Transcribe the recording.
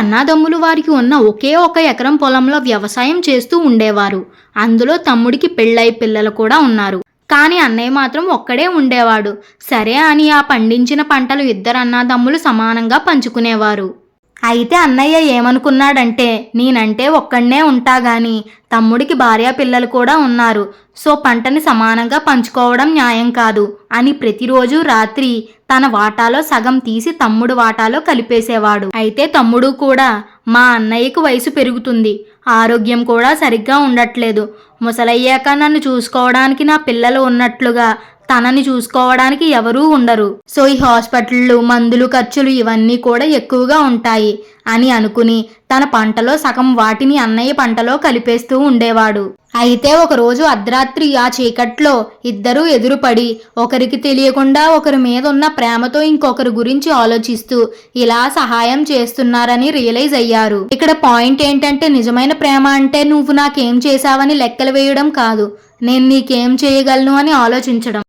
అన్నాదమ్ములు వారికి ఉన్న ఒకే ఒక ఎకరం పొలంలో వ్యవసాయం చేస్తూ ఉండేవారు. అందులో తమ్ముడికి పెళ్ళై పిల్లలు కూడా ఉన్నారు. కానీ అన్నయ్య మాత్రం ఒక్కడే ఉండేవాడు. సరే అని ఆ పండించిన పంటలు ఇద్దరు అన్నాదమ్ములు సమానంగా పంచుకునేవారు. అయితే అన్నయ్య ఏమనుకున్నాడంటే నేనంటే ఒక్కడనే ఉంటాగాని తమ్ముడికి భార్య పిల్లలు కూడా ఉన్నారు సో పంటని సమానంగా పంచుకోవడం న్యాయం కాదు అని ప్రతిరోజు రాత్రి తన వాటాలో సగం తీసి తమ్ముడు వాటాలో కలిపేసేవాడు. అయితే తమ్ముడు కూడా మా అన్నయ్యకు వయసు పెరుగుతుంది ఆరోగ్యం కూడా సరిగ్గా ఉండట్లేదు ముసలయ్యాక నన్ను చూసుకోవడానికి నా పిల్లలు ఉన్నట్లుగా తనని చూసుకోవడానికి ఎవరూ ఉండరు. సో ఈ హాస్పిటళ్ళు మందులు ఖర్చులు ఇవన్నీ కూడా ఎక్కువగా ఉంటాయి అని అనుకుని తన పంటలో సగం వాటిని అన్నయ్య పంటలో కలిపేస్తూ ఉండేవాడు. అయితే ఒకరోజు అర్ధరాత్రి ఆ చీకట్లో ఇద్దరూ ఎదురుపడి ఒకరికి తెలియకుండా ఒకరి మీద ఉన్న ప్రేమతో ఇంకొకరి గురించి ఆలోచిస్తూ ఇలా సహాయం చేస్తున్నారని రియలైజ్ అయ్యారు. ఇక్కడ పాయింట్ ఏంటంటే నిజమైన ప్రేమ అంటే నువ్వు నాకేం చేశావని లెక్కలు వేయడం కాదు. నేను నీకేం చేయగలను అని ఆలోచించడం.